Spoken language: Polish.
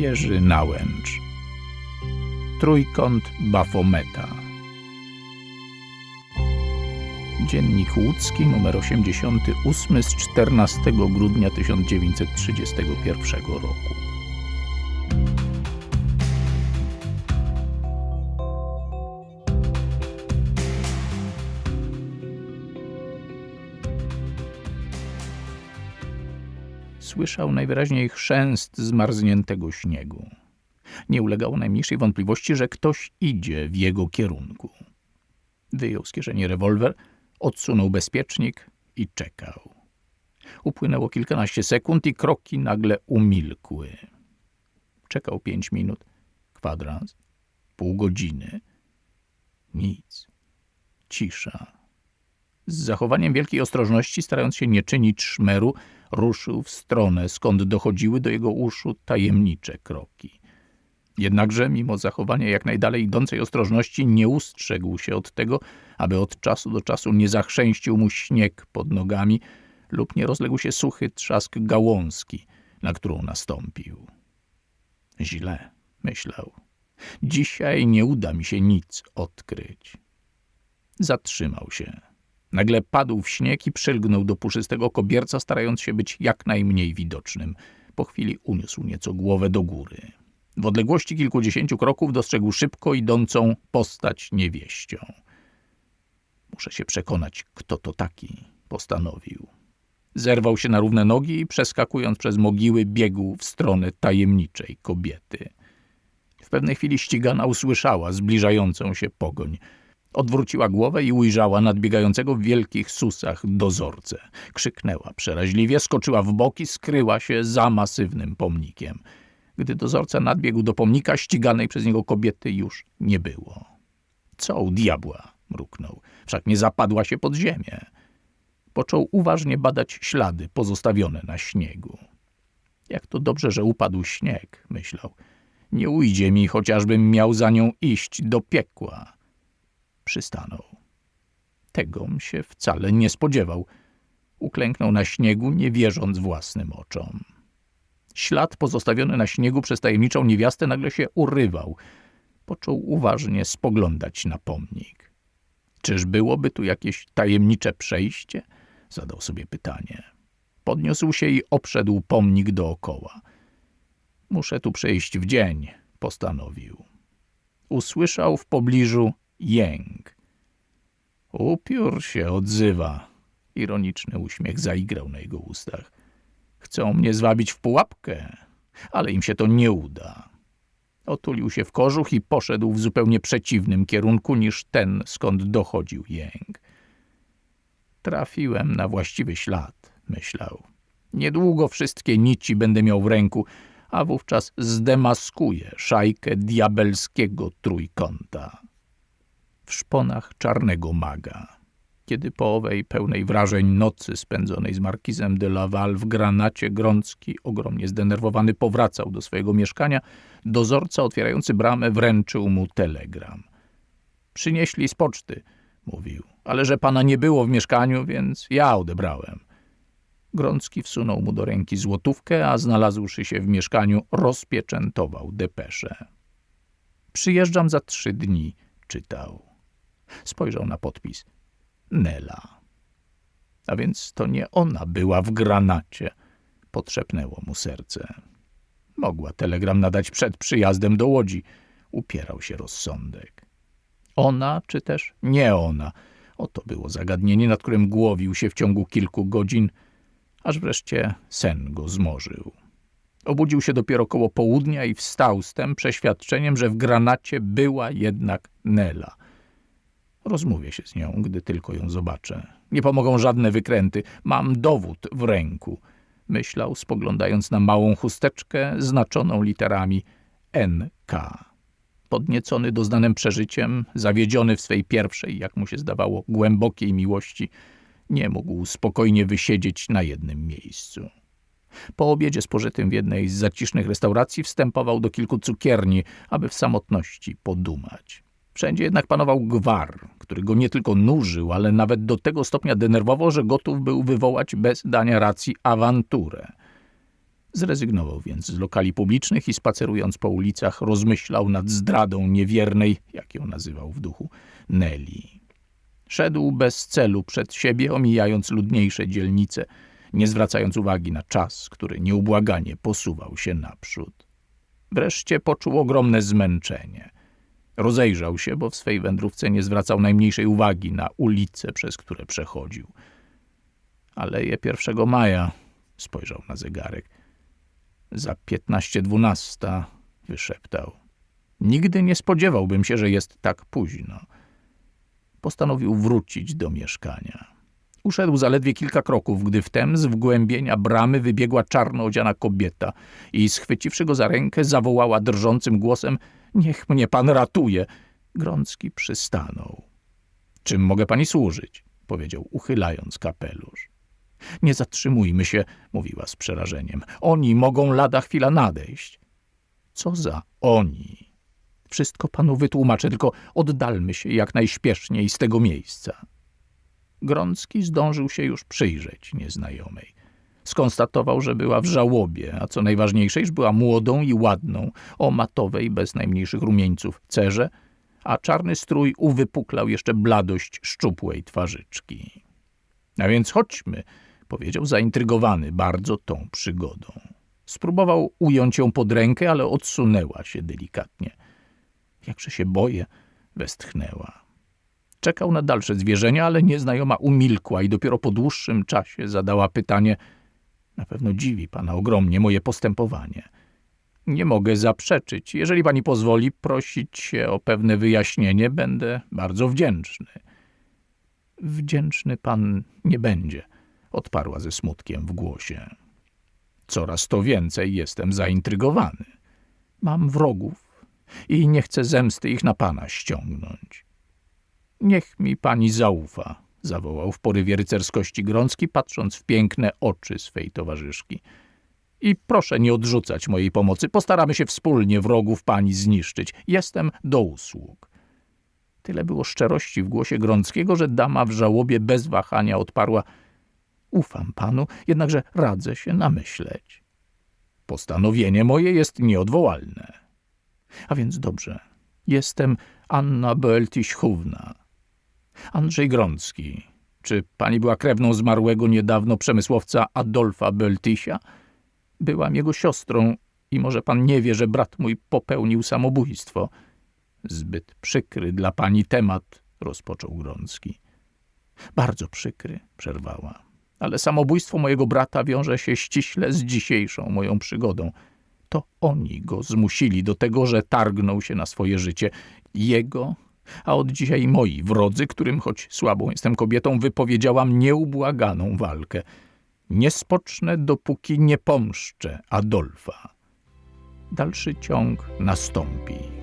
Jerzy Nałęcz. Trójkąt Bafometa. Dziennik Łódzki numer 88 z 14 grudnia 1931 roku. Słyszał najwyraźniej chrzęst zmarzniętego śniegu. Nie ulegało najmniejszej wątpliwości, że ktoś idzie w jego kierunku. Wyjął z kieszeni rewolwer, odsunął bezpiecznik i czekał. Upłynęło kilkanaście sekund i kroki nagle umilkły. Czekał pięć minut, kwadrans, pół godziny. Nic. Cisza. Z zachowaniem wielkiej ostrożności, starając się nie czynić szmeru, ruszył w stronę, skąd dochodziły do jego uszu tajemnicze kroki. Jednakże, mimo zachowania jak najdalej idącej ostrożności, nie ustrzegł się od tego, aby od czasu do czasu nie zachrzęścił mu śnieg pod nogami lub nie rozległ się suchy trzask gałązki, na którą nastąpił. Źle, myślał. Dzisiaj nie uda mi się nic odkryć. Zatrzymał się. Nagle padł w śnieg i przylgnął do puszystego kobierca, starając się być jak najmniej widocznym. Po chwili uniósł nieco głowę do góry. W odległości kilkudziesięciu kroków dostrzegł szybko idącą postać niewieścią. Muszę się przekonać, kto to taki, postanowił. Zerwał się na równe nogi i przeskakując przez mogiły biegł w stronę tajemniczej kobiety. W pewnej chwili ścigana usłyszała zbliżającą się pogoń – Odwróciła głowę i ujrzała nadbiegającego w wielkich susach dozorcę. Krzyknęła przeraźliwie, skoczyła w boki, skryła się za masywnym pomnikiem. Gdy dozorca nadbiegł do pomnika, ściganej przez niego kobiety już nie było. Co u diabła? mruknął. Wszak nie zapadła się pod ziemię. Począł uważnie badać ślady pozostawione na śniegu. Jak to dobrze, że upadł śnieg, myślał. Nie ujdzie mi, chociażbym miał za nią iść do piekła przystanął. Tegom się wcale nie spodziewał. Uklęknął na śniegu, nie wierząc własnym oczom. Ślad pozostawiony na śniegu przez tajemniczą niewiastę nagle się urywał. Począł uważnie spoglądać na pomnik. Czyż byłoby tu jakieś tajemnicze przejście? Zadał sobie pytanie. Podniósł się i obszedł pomnik dookoła. Muszę tu przejść w dzień, postanowił. Usłyszał w pobliżu jęk. Upiór się odzywa. Ironiczny uśmiech zaigrał na jego ustach. Chcą mnie zwabić w pułapkę, ale im się to nie uda. Otulił się w kożuch i poszedł w zupełnie przeciwnym kierunku niż ten, skąd dochodził jęk. Trafiłem na właściwy ślad, myślał. Niedługo wszystkie nici będę miał w ręku, a wówczas zdemaskuję szajkę diabelskiego trójkąta w szponach czarnego maga. Kiedy po owej pełnej wrażeń nocy spędzonej z markizem de Laval w granacie Grącki, ogromnie zdenerwowany, powracał do swojego mieszkania, dozorca otwierający bramę wręczył mu telegram. Przynieśli z poczty, mówił, ale że pana nie było w mieszkaniu, więc ja odebrałem. Grącki wsunął mu do ręki złotówkę, a znalazłszy się w mieszkaniu, rozpieczętował depeszę. Przyjeżdżam za trzy dni, czytał. Spojrzał na podpis. Nela. A więc to nie ona była w granacie. Potrzepnęło mu serce. Mogła telegram nadać przed przyjazdem do Łodzi. Upierał się rozsądek. Ona, czy też nie ona? Oto było zagadnienie, nad którym głowił się w ciągu kilku godzin, aż wreszcie sen go zmorzył. Obudził się dopiero koło południa i wstał z tym przeświadczeniem, że w granacie była jednak Nela. Rozmówię się z nią, gdy tylko ją zobaczę. Nie pomogą żadne wykręty. Mam dowód w ręku. Myślał, spoglądając na małą chusteczkę znaczoną literami NK. Podniecony doznanym przeżyciem, zawiedziony w swej pierwszej, jak mu się zdawało, głębokiej miłości, nie mógł spokojnie wysiedzieć na jednym miejscu. Po obiedzie spożytym w jednej z zacisznych restauracji wstępował do kilku cukierni, aby w samotności podumać. Wszędzie jednak panował gwar, który go nie tylko nużył, ale nawet do tego stopnia denerwował, że gotów był wywołać bez dania racji awanturę. Zrezygnował więc z lokali publicznych i spacerując po ulicach rozmyślał nad zdradą niewiernej, jak ją nazywał w duchu, Nelly. Szedł bez celu przed siebie, omijając ludniejsze dzielnice, nie zwracając uwagi na czas, który nieubłaganie posuwał się naprzód. Wreszcie poczuł ogromne zmęczenie. Rozejrzał się, bo w swej wędrówce nie zwracał najmniejszej uwagi na ulice, przez które przechodził. Aleje 1 maja, spojrzał na zegarek. Za piętnaście dwunasta, wyszeptał. Nigdy nie spodziewałbym się, że jest tak późno. Postanowił wrócić do mieszkania. Uszedł zaledwie kilka kroków, gdy wtem z wgłębienia bramy wybiegła czarno odziana kobieta i schwyciwszy go za rękę zawołała drżącym głosem Niech mnie pan ratuje. Grącki przystanął. Czym mogę pani służyć? powiedział, uchylając kapelusz. Nie zatrzymujmy się, mówiła z przerażeniem. Oni mogą lada chwila nadejść. Co za oni? Wszystko panu wytłumaczę, tylko oddalmy się jak najśpieszniej z tego miejsca. Grącki zdążył się już przyjrzeć nieznajomej. Skonstatował, że była w żałobie, a co najważniejsze, iż była młodą i ładną, o matowej, bez najmniejszych rumieńców cerze, a czarny strój uwypuklał jeszcze bladość szczupłej twarzyczki. A więc chodźmy, powiedział zaintrygowany bardzo tą przygodą. Spróbował ująć ją pod rękę, ale odsunęła się delikatnie. Jakże się boję, westchnęła. Czekał na dalsze zwierzenia, ale nieznajoma umilkła i dopiero po dłuższym czasie zadała pytanie – na pewno dziwi pana ogromnie moje postępowanie. Nie mogę zaprzeczyć. Jeżeli pani pozwoli prosić się o pewne wyjaśnienie, będę bardzo wdzięczny. Wdzięczny pan nie będzie, odparła ze smutkiem w głosie. Coraz to więcej jestem zaintrygowany. Mam wrogów i nie chcę zemsty ich na pana ściągnąć. Niech mi pani zaufa, zawołał w porywie rycerskości Grącki, patrząc w piękne oczy swej towarzyszki. I proszę nie odrzucać mojej pomocy. Postaramy się wspólnie wrogów pani zniszczyć. Jestem do usług. Tyle było szczerości w głosie Grąckiego, że dama w żałobie bez wahania odparła Ufam panu, jednachże radzę się namyśleć. Postanowienie moje jest nieodwołalne. A więc dobrze. Jestem Anna Boeltiś-Hówna. Andrzej Grącki. Czy pani była krewną zmarłego niedawno przemysłowca Adolfa Beltisia? Byłam jego siostrą i może pan nie wie, że brat mój popełnił samobójstwo. Zbyt przykry dla pani temat, rozpoczął Grącki. Bardzo przykry, przerwała. Ale samobójstwo mojego brata wiąże się ściśle z dzisiejszą moją przygodą. To oni go zmusili do tego, że targnął się na swoje życie. Jego a od dzisiaj moi wrodzy, którym choć słabą jestem kobietą, wypowiedziałam nieubłaganą walkę. Nie spocznę, dopóki nie pomszczę Adolfa. Dalszy ciąg nastąpi.